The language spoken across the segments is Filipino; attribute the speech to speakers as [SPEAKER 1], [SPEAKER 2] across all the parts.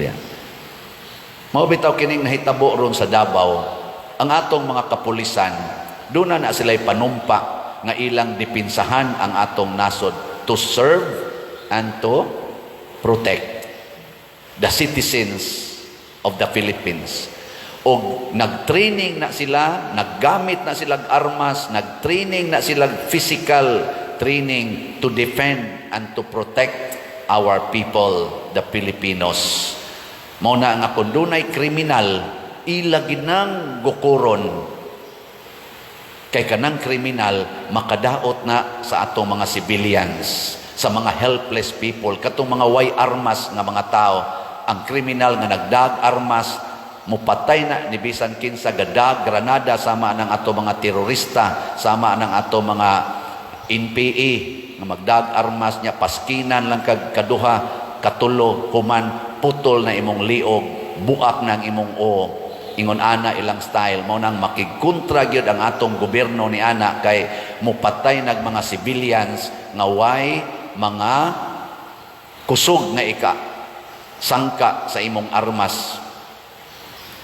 [SPEAKER 1] Yan. Mao bitaw kining nahitabo ron sa Davao, ang atong mga kapulisan, doon na na panumpa nga ilang dipinsahan ang atong nasod to serve and to protect the citizens of the Philippines. O nag-training na sila, naggamit na sila armas, nag-training na sila physical training to defend and to protect our people, the Filipinos. Mao na nga kung dunay kriminal, ilagid ng gukuron. Kay kanang kriminal, makadaot na sa atong mga civilians, sa mga helpless people, katong mga way armas nga mga tao, ang kriminal nga nagdag armas, mupatay na ni bisan kinsa gadag granada sama ng ato mga terorista sama ng ato mga NPA nga magdag armas niya paskinan lang kag kaduha katulo human putol na imong liog buak ng imong o. Ingon ana ilang style mo nang makigkontra gyud ang atong gobyerno ni ana kay mupatay nag mga civilians nga way mga kusog nga ika sangka sa imong armas.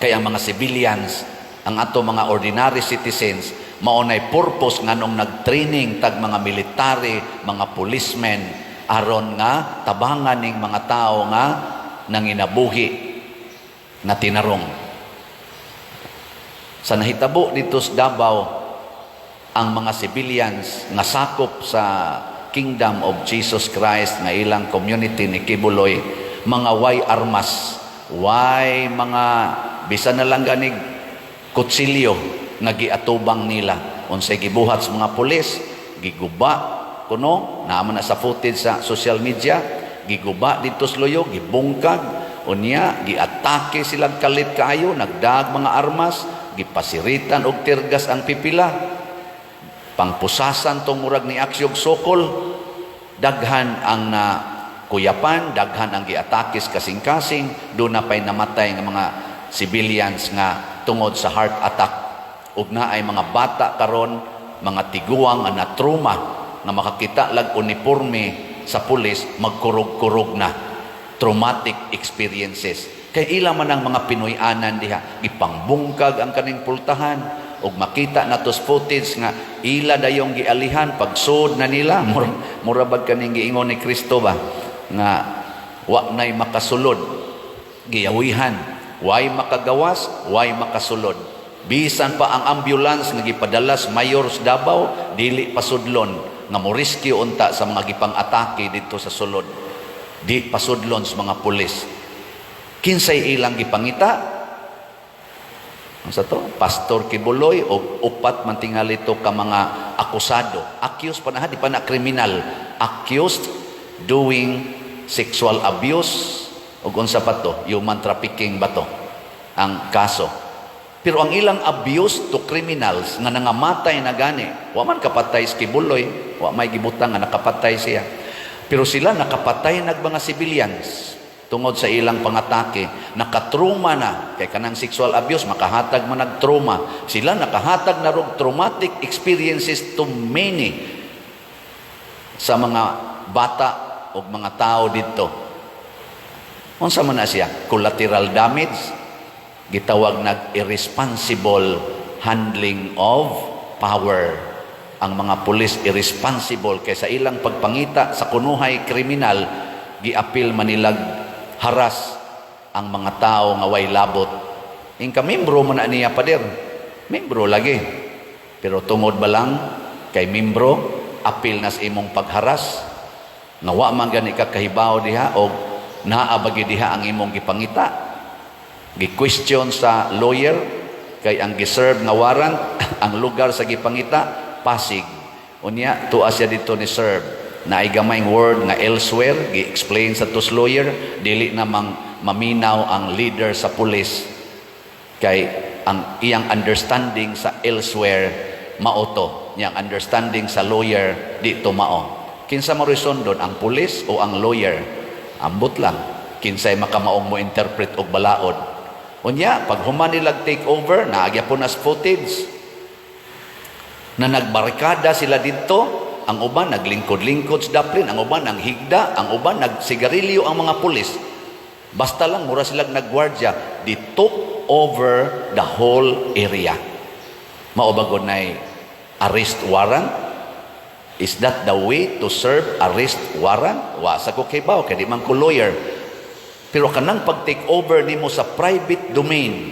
[SPEAKER 1] Kay ang mga civilians ang ato mga ordinary citizens maunay purpose nganong nag-training tag mga military, mga policemen aron nga tabangan ning mga tao nga nanginabuhi na tinarong. Sa nahitabo dito sa Davao ang mga civilians nga sakop sa Kingdom of Jesus Christ nga ilang community ni Kibuloy mga way armas, way mga bisan na lang ganig kutsilyo nga giatubang nila unsay gibuhat sa mga pulis giguba kuno naman na sa footage sa social media giguba dito sa loyo gibungkag. Unya giatake silang kalit kaayo nagdag mga armas gipasiritan og tirgas ang pipila. Pangpusasan tong murag ni aksyog sokol. Daghan ang na kuyapan daghan ang giatakis kasing-kasing. Do na pay namatay nga mga civilians nga tungod sa heart attack. Ug na ay mga bata karon mga tiguang nga na-trauma nga makakita lag uniforme sa pulis magkurog-kurog na. Traumatic experiences. Kay ila man ang mga Pinoy-anan diha ipangbungkag ang kaning pultahan. Ug makita natos footage nga ila dayong gialihan pagsud na nila. Mura, mura bag kaning giingon ni Kristo ba? Nga wa nay makasulod. Giyawihan. Way makagawas way makasulod bisan pa ang ambulance nga gipadalas mayor sa Davao dili pasudlon nga mo rescue unta sa mga gipang atake dito sa sulod. Di pasudlon sa mga pulis. Kinsay ilang gipangita? Sa to pastor kibuloy o upat man tingali to ka mga akusado. Accused pa na di pa na kriminal. Accused doing sexual abuse. O unsa pa to human trafficking ba to? Ang kaso pero ang ilang abuse to criminals nga nangamatay na gani wa man kapatay si kibuloy wa may gibutang nga nakapatay siya. Pero sila nakapatay nag mga civilians tungod sa ilang pangatake. Nakatruma na. Kay kanang sexual abuse makahatag man nagtrauma sila nakahatag na rog traumatic experiences to many sa mga bata o mga tao dito. Unsa man na siya? Collateral damage gitawag nag irresponsible handling of power ang mga pulis irresponsible kay sa ilang pagpangita sa kunuhay kriminal giapil manilag haras ang mga tao nga way labot. Ingka membro man na niya pader. Membro lagi. Pero tungod ba lang kay membro apil na sa imong pagharas nga wa man gani ka kahibaw diha og naa bagi diha ang imong gipangita. Gi-question sa lawyer kay ang giserve nga warrant ang lugar sa gipangita Pasig. Unya tuwa siya dito ni serve. Na ay gamayng word nga elsewhere gi-explain sa tos lawyer dili namang maminaw ang leader sa pulis. Kay ang iyang understanding sa elsewhere maoto niyang understanding sa lawyer di to mao. Kinsa mo risondon ang pulis o ang lawyer? Ambot lang. Kinsay makamaong mo interpret og balaod unya pag human nilag take over naagya po nas footage na nagbarikada sila dito ang uban naglingkod-lingkod sa daplin, ang uban ang higda, ang uban nagsigarilyo ang mga pulis. Basta lang mura silang nagwardya, they took over the whole area. Maubagod na arrest warrant? Is that the way to serve arrest warrant? Wa sa ko kay baw, kay di man ko lawyer. Pero kanang pag-take over nimo sa private domain,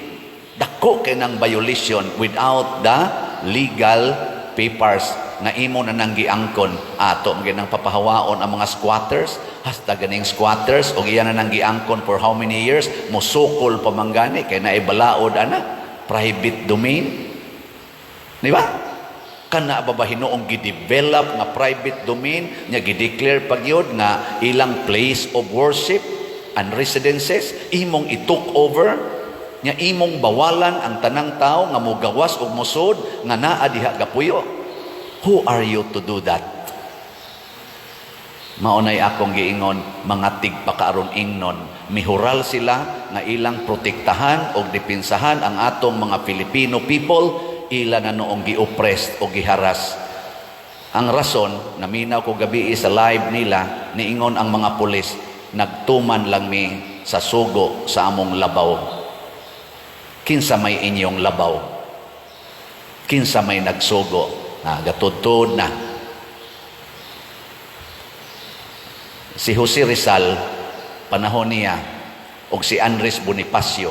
[SPEAKER 1] dako kay ng violation without the legal papers nga imo na nang giangkon. Ato mga nang papahawaon ang mga squatters. Hasta ganing squatters og iyan na nang giangkon for how many years musukol pa manggani kay naibalaod ana private domain. Di ba? Kana ba ba hinuong gidevelop nga private domain nya gideclare pagyod nga ilang place of worship and residences imong i-took over nya imong bawalan ang tanang tao nga mogawas og musod nga naa diha gapuyo who are you to do that? Maunay akong giingon mga tigpakaaron ingnon mihural sila nga ilang protektahan o dipinsahan ang atong mga Filipino people ila na noong gi-oppressed o giharas. Ang rason naminaw ko gabi sa live nila niingon ang mga pulis nagtuman lang mi sa sugo sa among labaw. Kinsa may inyong labaw? Kinsa may nagsugo? Na gatudtod na. Si Jose Rizal panahon niya o si Andres Bonifacio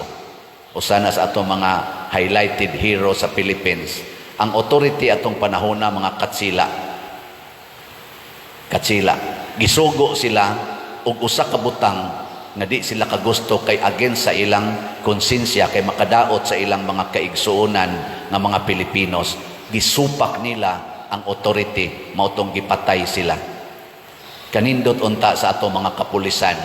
[SPEAKER 1] usa na sa atong mga highlighted hero sa Philippines ang authority atong panahon na mga katsila. Katsila. Gisugo sila og usa ka butang nga di sila kagusto kay against sa ilang konsensya kay makadaot sa ilang mga kaigsuonan nga mga Pilipinos. Gisupak nila ang authority mautong gipatay sila. Kanindot unta sa ato mga kapulisan.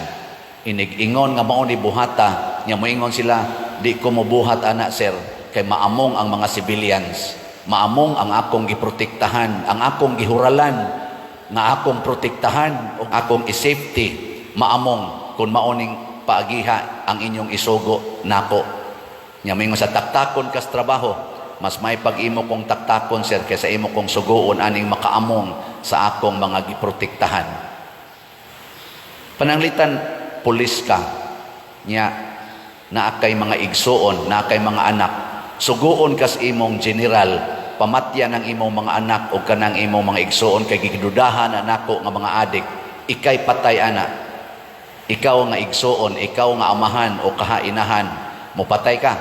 [SPEAKER 1] Inig-ingon nga mao ni buhata nya moingon sila di ko mobuhat ana sir kay maamong ang mga civilians maamong ang akong giprotektahan ang akong gihuralan nga akong protektahan o akong i-safety maamong kung maoning paagiha ang inyong isugo nako. Nya moingon sa taktakon kas trabaho mas may pag-imo kong taktakon sir kaysa imo kong sugoon aning makaamong sa akong mga giprotektahan. Pananglitan pulis ka. Nya na kay mga igsuon na kay mga anak. Sugoon kas imong general pamatya ng imong mga anak o kanang imong mga igsuon kay gidudahan na nako nga mga adik. Ikay patay ana ikaw nga igsuon ikaw nga amahan o kahainahan mo patay ka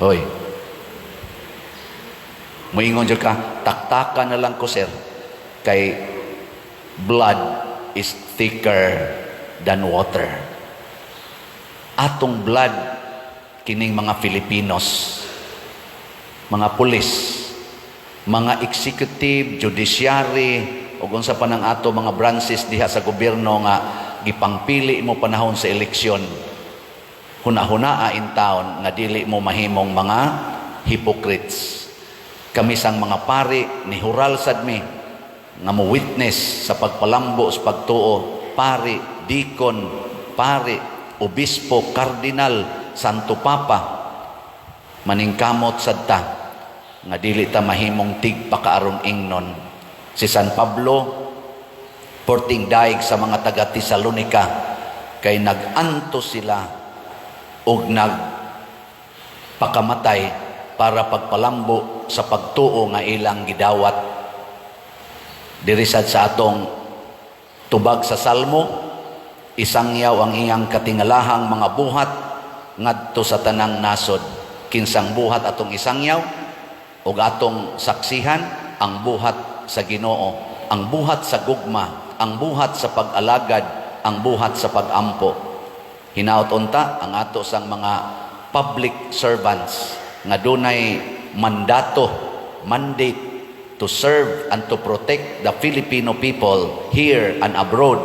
[SPEAKER 1] hoy Moingon jud ka, taktakan na lang ko sir. Kay blood is thicker than water. Atong blood kining mga Filipinos, mga pulis, mga executive, judiciary, ug unsa pa nang ato mga branches diha sa gobyerno nga gipangpili mo panahon sa eleksyon. Hunahunaa in town nga dili mo mahimong mga hypocrites. Kami sang mga pari ni Hural Sadmi nga mo witness sa pagpalambo sa pagtuo, pari, dikon, pari, obispo, kardinal, santo papa, maningkamot sadta nga dili ta mahimong tigpakaaron ingnon. Si San Pablo porting daig sa mga taga Tesalonika kay naganto sila og nag pakamatay para pagpalambo sa pagtuo nga ilang gidawat. Dirisad sa atong tubag sa salmo isangyaw ang iyang katingalahang mga buhat ngadto sa tanang nasod. Kinsang buhat atong isangyaw ug atong saksihan ang buhat sa Ginoo ang buhat sa gugma ang buhat sa pag-alagad ang buhat sa pag-ampo. Hinaot unta ang ato sang mga public servants nga dunay mandato mandate to serve and to protect the Filipino people here and abroad.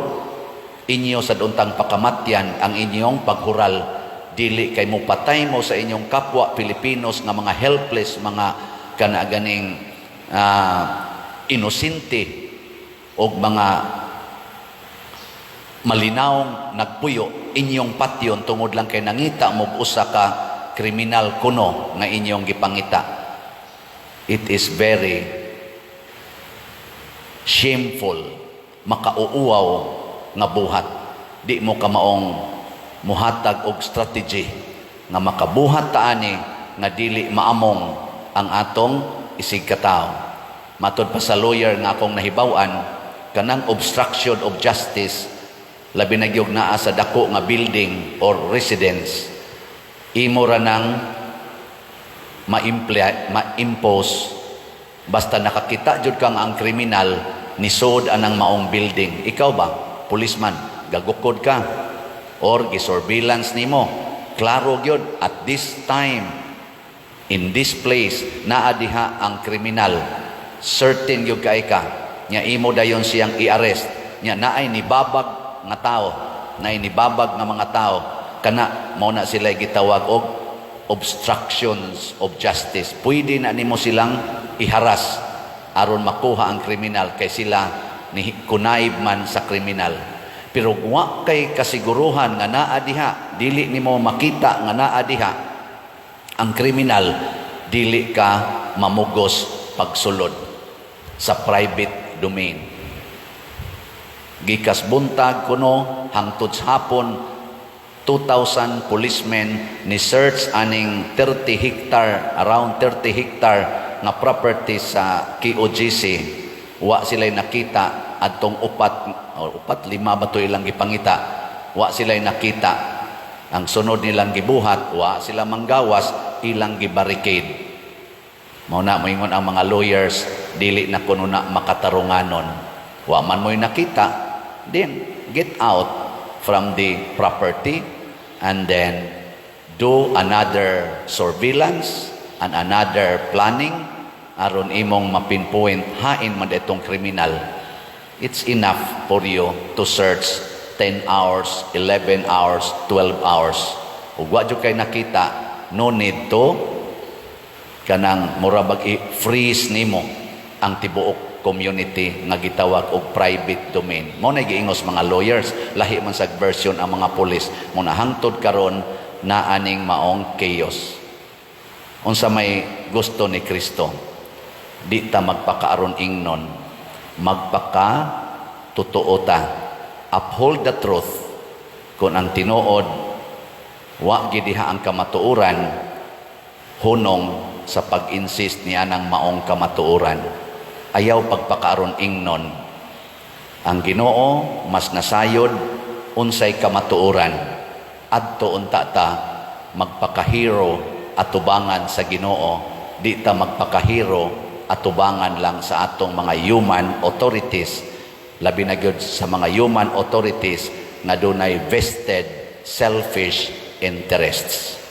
[SPEAKER 1] Inyo sa duntang pakamatyan ang inyong paghural dili kay mo patay mo sa inyong kapwa Pilipinos nga mga helpless mga kanaganing uh, inosente o mga malinawng nagpuyo inyong patyon tungod lang kay nangita mo usa ka kriminal kuno nga inyong gipangita it is very shameful makauuaw nga buhat di mo ka maong muhatag og strategy nga makabuhat taani nga dili maamong ang atong isig katawo. Matod pa sa lawyer nga akong nahibaw-an, kanang obstruction of justice labi na naa sa dako nga building or residence. Imo ra nang ma-impose. Basta nakakita jud kang ang kriminal ni sod anang maong building. Ikaw ba policeman gagukod ka? Or gisurveillance nimo? Klaro gyud at this time in this place naa diha ang kriminal certain gyud kay ka. Nya imo dayon siyang i-arrest. Nya naay nibabag nga tao. Naay nibabag nga mga tao. Kana mao na sila gitawag og obstructions of justice. Pwede na nimo silang iharas aron makuha ang kriminal kay sila ni kunaib man sa kriminal. Pero wa kay kasiguruhan nga naa diha dili nimo makita nga naa diha ang kriminal dili ka mamugos pagsulod sa private domain. Gikas buntag kuno hangtod sa hapon 2,000 policemen ni search aning 30 hectare around 30 hectare nga property sa KOGC wa sila nakita adtong upat or upat lima ba to ilang gipangita wa sila nakita. Ang sunod nilang gibuhat wa sila manggawas ilang gibarricade. Mao na moingon ang mga lawyers dili na kuno na makatarunganon. Wa man mo'y nakita then get out from the property and then do another surveillance and another planning aron imong mapinpoint hain man itong kriminal. It's enough for you to search 10 hours 11 hours 12 hours. Ug wa jud kay nakita no need to kanang murabag i-freeze nimo ang tibuok community nga gitawag og private domain. Mo na giingos mga lawyers, lahi man sa version ang mga pulis. Mo na hangtod karon na aning maong chaos. Unsa may gusto ni Kristo, di ta magpakaaron ingnon, magpaka totoo ta. Uphold the truth. Kung ang tinuod, wa gidiha ang kamatuoran, hunong sa pag-insist niya ng maong kamatuoran. Ayaw pagpakaaron ingnon. Ang Ginoo mas nasayod unsay kamatuoran. Adto unta ta magpakahiro atubangan sa Ginoo, di ta magpakahiro atubangan lang sa atong mga human authorities labi na gyud sa mga human authorities nga dunay vested selfish interests.